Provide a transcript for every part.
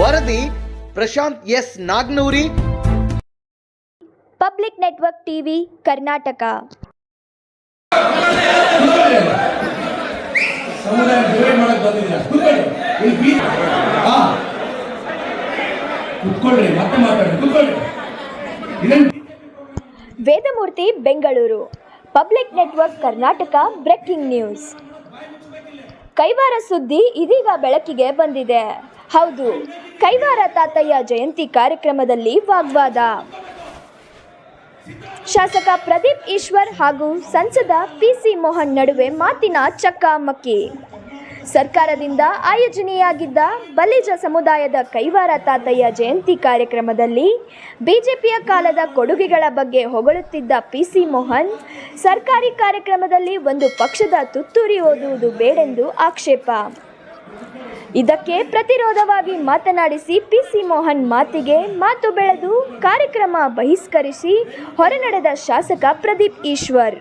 ವರದಿ Prashant S Nagnuri. Public network TV Karnataka. Vedamurthy Bengaluru. Public network Karnataka breaking news. Kaiwara ಸುದ್ದಿ ಇದೀಗ ಬೆಳಕಿಗೆ ಬಂದಿದೆ. ಹೌದು. ಕೈವಾರ ತಾತಯ್ಯ ಜಯಂತಿ ಕಾರ್ಯಕ್ರಮದಲ್ಲಿ ವಾಗ್ವಾದ. ಶಾಸಕ ಪ್ರದೀಪ್ ಈಶ್ವರ್ ಹಾಗೂ ಸಂಸದ ಪಿಸಿ ಮೋಹನ್ ನಡುವೆ ಮಾತಿನ ಚಕ್ಕಾಮಕ್ಕಿ. ಸರ್ಕಾರದಿಂದ ಆಯೋಜನೆಯಾಗಿದ್ದ ಬಲಿಜ ಸಮುದಾಯದ ಕೈವಾರ ತಾತಯ್ಯ ಜಯಂತಿ ಕಾರ್ಯಕ್ರಮದಲ್ಲಿ ಬಿಜೆಪಿಯ ಕಾಲದ ಕೊಡುಗೆಗಳ ಬಗ್ಗೆ ಹೊಗಳುತ್ತಿದ್ದ ಪಿಸಿ ಮೋಹನ್, ಸರ್ಕಾರಿ ಕಾರ್ಯಕ್ರಮದಲ್ಲಿ ಒಂದು ಪಕ್ಷದ ತುತ್ತೂರಿ ಓದುವುದು ಬೇಡೆಂದು ಆಕ್ಷೇಪ. ಇದಕ್ಕೆ ಪ್ರತಿರೋಧವಾಗಿ ಮಾತನಾಡಿಸಿ ಪಿಸಿ ಮೋಹನ್ ಮಾತಿಗೆ ಮಾತು ಬೆಳೆದು ಕಾರ್ಯಕ್ರಮ ಬಹಿಷ್ಕರಿಸಿ ಹೊರನಡೆದ ಶಾಸಕ ಪ್ರದೀಪ್ ಈಶ್ವರ್.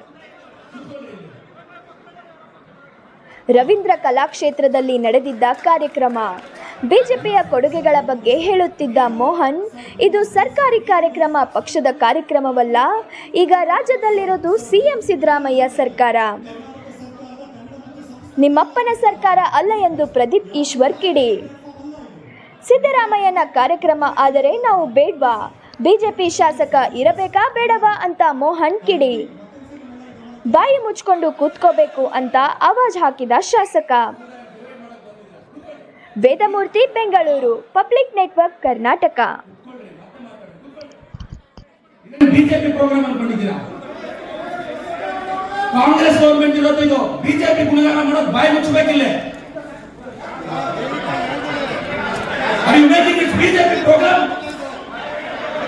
ರವೀಂದ್ರ ಕಲಾಕ್ಷೇತ್ರದಲ್ಲಿ ನಡೆದಿದ್ದ ಕಾರ್ಯಕ್ರಮ. ಬಿಜೆಪಿಯ ಕೊಡುಗೆಗಳ ಬಗ್ಗೆ ಹೇಳುತ್ತಿದ್ದ ಮೋಹನ್, ಇದು ಸರ್ಕಾರಿ ಕಾರ್ಯಕ್ರಮ, ಪಕ್ಷದ ಕಾರ್ಯಕ್ರಮವಲ್ಲ, ಈಗ ರಾಜ್ಯದಲ್ಲಿರೋದು ಸಿಎಂ ಸಿದ್ದರಾಮಯ್ಯ ಸರ್ಕಾರ. ನಿಮ್ಮಪ್ಪನ ಸರ್ಕಾರ ಅಲ್ಲ ಎಂದು ಪ್ರದೀಪ್ ಈಶ್ವರ್ ಕಿಡಿ. ಸಿದ್ದರಾಮಯ್ಯನ ಕಾರ್ಯಕ್ರಮ ಆದರೆ ನಾವು ಬೇಡ್ವಾ? ಬಿಜೆಪಿ ಶಾಸಕ ಇರಬೇಕಾ ಬೇಡವಾ ಅಂತ ಮೋಹನ್ ಕಿಡಿ. ಬಾಯಿ ಮುಚ್ಕೊಂಡು ಕೂತ್ಕೋಬೇಕು ಅಂತ ಆವಾಜ್ ಹಾಕಿದ ಶಾಸಕ. Vedamurthy, Bengaluru, public network, Karnataka. Congress government ಇರೋದು ಇದು. ಬಿಜೆಪಿ ಗುಣಗಾನ ಮಾಡೋದು ಬಾಯಿ ಮುಚ್ಚಬೇಕಿಲ್ಲ. ಬಿಜೆಪಿ ಪ್ರೋಗ್ರಾಮ್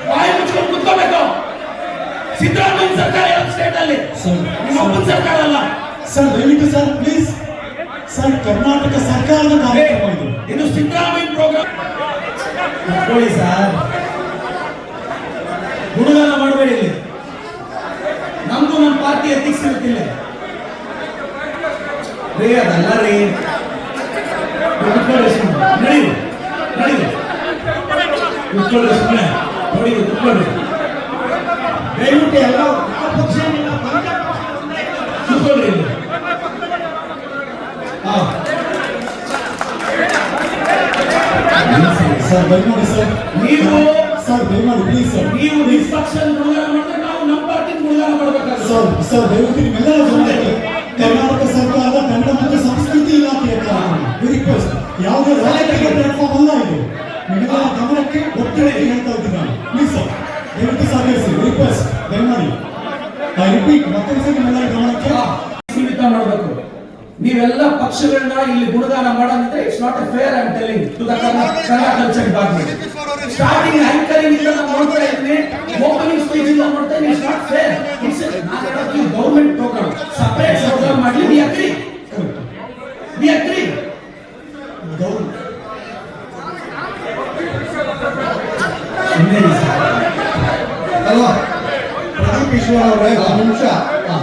ಬಾಯಿ ಮುಚ್ಕೊಂಡು ಕುತ್ಕೋಬೇಕು. ಸಿದ್ದರಾಮಯ್ಯ ಸರ್ಕಾರ ಇರೋದು ಸ್ಟೇಟ್ ಅಲ್ಲಿ? ನಿಮ್ಮ ಸರ್ಕಾರ ಅಲ್ಲ. ಸರ್ ದಯವಿಟ್ಟು ಸರ್ ಪ್ಲೀಸ್ ಸರ್ ಕರ್ನಾಟಕ ಸರ್ಕಾರದ ಕಾರ್ಯಕ್ರಮ ಇದು. ಇದು ಸಿದ್ದರಾಮಯ್ಯ ಪ್ರೋಗ್ರಾಮ್ ಸರ್ ರೀ ಅದಲ್ಲ ರೀ ನೀವು ಕುತ್ಕೊಳ್ಳಿ ಸುಮ್ಮನೆ ನಡೀರಿ ನಡೀರಿ ಕುತ್ಕೊಳ್ಳಿ ಸುಮ್ಮನೆ ನೋಡಿ ಕುತ್ಕೊಳ್ಳಿ ದಯವಿಟ್ಟು ಎಲ್ಲ ಯಾವ ಪಕ್ಷ ಏನಿಲ್ಲ, ಪಂಚ ಪಕ್ಷ ಕುತ್ಕೊಳ್ಳಿ ಇಲ್ಲಿ ಹಾ ಸರ್ ದಯಮಾಡಿ ಸರ್ ನೀವು ಸರ್ ದಯಮಾಡಿ ಪ್ಲೀಸ್ ಸರ್ ನೀವು ಡಿಸ್ಟ್ರಕ್ಷನ್ ಗುಣಗಾನ ಮಾಡಿದ್ರೆ ನಾವು ನಮ್ಮ ಪಾರ್ಟಿ ಗುಣಗಾನ ಮಾಡಬೇಕಾಗುತ್ತೆ ಸರ್ ಸರ್ ದಯವಿಟ್ಟು ನಿಮ್ಮೆಲ್ಲರ ಗಮನಕ್ಕೆ ಕರ್ನಾಟಕ ಸರ್ಕಾರದ ಕನ್ನಡ ಮತ್ತು ಸಂಸ್ಕೃತಿ ಇಲಾಖೆಯ ರಿಕ್ವೆಸ್ಟ್ ಯಾವುದೇ ರಾಜಕೀಯ ಪ್ಲಾಟ್ಫಾರ್ಮ್ ಅಲ್ಲ ಇದು. ನಿಮ್ಮೆಲ್ಲರ ಗಮನಕ್ಕೆ ಒತ್ತಡಕ್ಕೆ ಹೇಳ್ತಾ ಇದ್ದೀನಿ ದಯವಿಟ್ಟು ರಿಕ್ವೆಸ್ಟ್ ದಯಮಾಡಿ ರಿಪೀಟ್ ಮತ್ತೊಂದು ಗಮನಕ್ಕೆ. ಸೀಮಿತ ಮಾಡಬೇಕು. ನೀವೆಲ್ಲ ಪಕ್ಷಗಳನ್ನ ಇಲ್ಲಿ ಗುಣಗಾನ ಮಾಡೋದಿದ್ರೆ it's not a fair I telling to the Kannada culture department starting anchoring ಇಂದ ನಾನು ನೋಡ್ತಾ ಇದ್ದೀನಿ. ಓಪನಿಂಗ್ ಸ್ಪೀಚ್ ಇಂದ ನೋಡ್ತಾ ಇಟ್ಸ್ ಈಶ್ವರ್ ಅವರೇ ಒಂದು ನಿಮಿಷ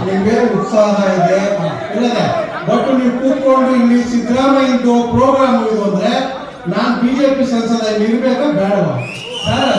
ನಿಮ್ಗೆ ಉತ್ಸಾಹ ಇದೆ. ಬಟ್ ನೀವು ಕೂತ್ಕೊಂಡು ಇಲ್ಲಿ ಸಿದ್ದರಾಮಯ್ಯದು ಪ್ರೋಗ್ರಾಮ್ ಇದು ಅಂದ್ರೆ ನಾನ್ ಬಿಜೆಪಿ ಸಂಸದ ಇರ್ಬೇಕಾ ಬೇಡವಾ? ಸರ್